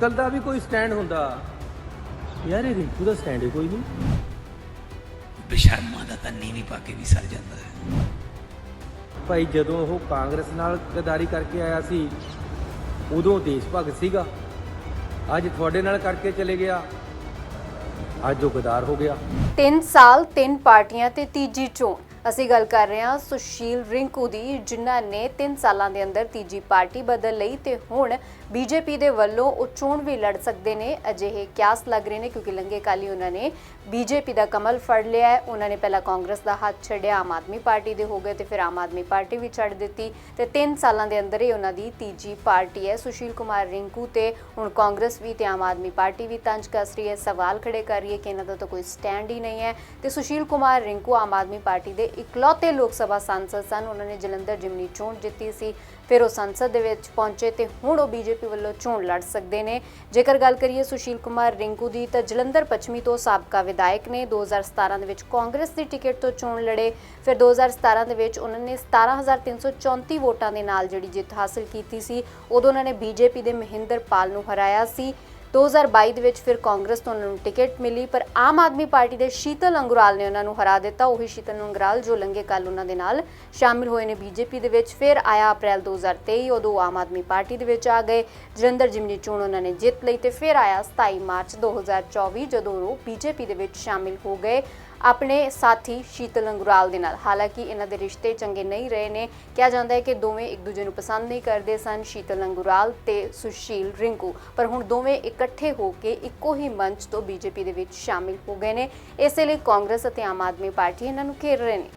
ਸ਼ੀਤਲ ਦਾ ਵੀ ਕੋਈ ਸਟੈਂਡ ਹੁੰਦਾ। ਯਾਰ ਇਹ ਰਿੰਕੂ ਦਾ ਸਟੈਂਡ ਹੀ ਕੋਈ ਨਹੀਂ। ਬੇਸ਼ਰਮਾਂ ਦਾ ਤਾਂ ਨੀਵੀਂ ਪਾ ਕੇ ਵੀ ਸਰ ਜਾਂਦਾ ਹੈ। ਭਾਈ ਜਦੋਂ ਉਹ ਕਾਂਗਰਸ ਨਾਲ ਗਦਾਰੀ ਕਰਕੇ ਆਇਆ ਸੀ ਉਦੋਂ ਦੇਸ਼ ਭਗਤ ਸੀਗਾ। ਅੱਜ ਤੁਹਾਡੇ ਨਾਲ ਕਰਕੇ ਚਲੇ ਗਿਆ। ਅੱਜ ਉਹ ਗਦਾਰ ਹੋ ਗਿਆ। 3 ਸਾਲ 3 ਪਾਰਟੀਆਂ ਤੇ ਤੀਜੀ ਚੋਣ। ਅਸੀਂ ਗੱਲ ਕਰ ਰਹੇ ਹਾਂ ਸੁਸ਼ੀਲ ਰਿੰਕੂ ਦੀ, ਜਿਨ੍ਹਾਂ ਨੇ 3 ਸਾਲਾਂ ਦੇ ਅੰਦਰ ਤੀਜੀ ਪਾਰਟੀ ਬਦਲ ਲਈ ਤੇ ਹੁਣ ਬੀਜੇਪੀ ਦੇ ਵੱਲੋਂ ਉਹ ਚੋਣ ਵੀ ਲੜ ਸਕਦੇ ਨੇ। ਅਜਿਹੇ ਕਿਆਸ ਲੱਗ ਰਹੇ ਨੇ ਕਿਉਂਕਿ ਲੰਗੇ ਕਾਲੀ ਉਹਨਾਂ ਨੇ ਬੀਜੇਪੀ ਦਾ ਕਮਲ ਫੜ ਲਿਆ ਹੈ। ਉਹਨਾਂ ਨੇ ਪਹਿਲਾਂ ਕਾਂਗਰਸ ਦਾ ਹੱਥ ਛੱਡਿਆ, ਆਮ ਆਦਮੀ ਪਾਰਟੀ ਦੇ ਹੋ ਗਏ ਤੇ ਫਿਰ ਆਮ ਆਦਮੀ ਪਾਰਟੀ ਵੀ ਛੱਡ ਦਿੱਤੀ ਤੇ 3 ਸਾਲਾਂ ਦੇ ਅੰਦਰ ਹੀ ਉਹਨਾਂ ਦੀ ਤੀਜੀ ਪਾਰਟੀ ਹੈ। ਸੁਸ਼ੀਲ ਕੁਮਾਰ ਰਿੰਕੂ ਤੇ ਹੁਣ ਕਾਂਗਰਸ ਵੀ ਤੇ ਆਮ ਆਦਮੀ ਪਾਰਟੀ ਵੀ ਤੰਜ ਕੱਸ ਰਹੀ ਹੈ। ਸਵਾਲ ਖੜੇ ਕਰ ਰਹੀ ਹੈ ਕਿ ਇਹਨਾਂ ਦਾ ਤਾਂ ਕੋਈ ਸਟੈਂਡ ਹੀ ਨਹੀਂ ਹੈ ਤੇ ਸੁਸ਼ੀਲ ਕੁਮਾਰ ਰਿੰਕੂ ਆਮ ਆਦਮੀ ਪਾਰਟੀ ਦੇ ਇਕਲੌਤੇ ਲੋਕ ਸਭਾ ਸਾਂਸਦ ਸਨ। ਉਹਨਾਂ ਨੇ ਜਲੰਧਰ ਜਿਮਨੀ ਚੋਣ ਜਿੱਤੀ ਸੀ। ਫਿਰ ਉਹ ਸੰਸਦ ਦੇ ਵਿੱਚ ਪਹੁੰਚੇ ਤੇ ਹੁਣ ਉਹ ਬੀਜੇਪੀ ਵੱਲੋਂ ਚੋਣ ਲੜ ਸਕਦੇ ਨੇ। ਜੇਕਰ ਗੱਲ ਕਰੀਏ ਸੁਸ਼ੀਲ ਕੁਮਾਰ ਰਿੰਕੂ ਦੀ, ਤਾਂ ਜਲੰਧਰ ਪੱਛਮੀ ਤੋਂ ਸਾਬਕਾ ਵਿਧਾਇਕ ਨੇ 2017 ਦੇ ਵਿੱਚ ਕਾਂਗਰਸ ਦੀ ਟਿਕਟ ਤੋਂ ਚੋਣ ਲੜੇ। ਫਿਰ 2017 ਦੇ ਵਿੱਚ ਉਹਨਾਂ ਨੇ 17334 ਵੋਟਾਂ ਦੇ ਨਾਲ ਜਿਹੜੀ ਜਿੱਤ ਹਾਸਲ ਕੀਤੀ ਸੀ, ਉਦੋਂ ਉਹਨਾਂ ਨੇ ਬੀਜੇਪੀ ਦੇ ਮਹਿੰਦਰ ਪਾਲ ਨੂੰ ਹਰਾਇਆ ਸੀ। 2022 ਦੇ ਵਿੱਚ ਫਿਰ ਕਾਂਗਰਸ ਤੋਂ ਉਹਨਾਂ ਨੂੰ ਟਿਕਟ ਮਿਲੀ, ਪਰ ਆਮ ਆਦਮੀ ਪਾਰਟੀ ਦੇ ਸ਼ੀਤਲ ਅੰਗੁਰਾਲ ਨੇ ਉਹਨਾਂ ਨੂੰ ਹਰਾ ਦਿੱਤਾ। ਉਹੀ ਸ਼ੀਤਲ ਅੰਗਰਾਲ ਜੋ ਲੰਗੇ ਕੱਲ ਉਹਨਾਂ ਦੇ ਨਾਲ ਸ਼ਾਮਿਲ ਹੋਏ ਨੇ ਬੀਜੇਪੀ ਦੇ ਵਿੱਚ। ਫਿਰ ਆਇਆ ਅਪ੍ਰੈਲ 2023 ਉਦੋਂ ਆਮ ਆਦਮੀ ਪਾਰਟੀ ਦੇ ਵਿੱਚ ਆ ਗਏ। ਜਲੰਧਰ ਜਿਮਨੀ ਚੋਣ ਉਹਨਾਂ ਨੇ ਜਿੱਤ ਲਈ ਤੇ ਫਿਰ ਆਇਆ 27 ਮਾਰਚ 2024 ਜਦੋਂ ਉਹ ਬੀਜੇਪੀ ਦੇ ਵਿੱਚ ਸ਼ਾਮਿਲ ਹੋ ਗਏ। ਆਪਣੇ ਸਾਥੀ ਸ਼ੀਤਲ ਅੰਗੁਰਾਲ ਦੇ ਨਾਲ। ਹਾਲਾਂਕਿ ਇਹਨਾਂ ਦੇ ਰਿਸ਼ਤੇ ਚੰਗੇ ਨਹੀਂ ਰਹੇ ਨੇ। ਕਿਹਾ ਜਾਂਦਾ ਹੈ ਕਿ ਦੋਵੇਂ ਇੱਕ ਦੂਜੇ ਨੂੰ ਪਸੰਦ ਨਹੀਂ ਕਰਦੇ ਸਨ, ਸ਼ੀਤਲ ਅੰਗੁਰਾਲ ਤੇ ਸੁਸ਼ੀਲ ਰਿੰਕੂ। ਪਰ ਹੁਣ ਦੋਵੇਂ ਇਕੱਠੇ ਹੋ ਕੇ ਇੱਕੋ ਹੀ ਮੰਚ ਤੋਂ ਬੀਜੇਪੀ ਦੇ ਵਿੱਚ ਸ਼ਾਮਿਲ ਹੋ ਗਏ ਨੇ। ਇਸੇ ਲਈ ਕਾਂਗਰਸ ਅਤੇ ਆਮ ਆਦਮੀ ਪਾਰਟੀ ਇਹਨਾਂ ਨੂੰ ਘੇਰ ਰਹੇ ਨੇ।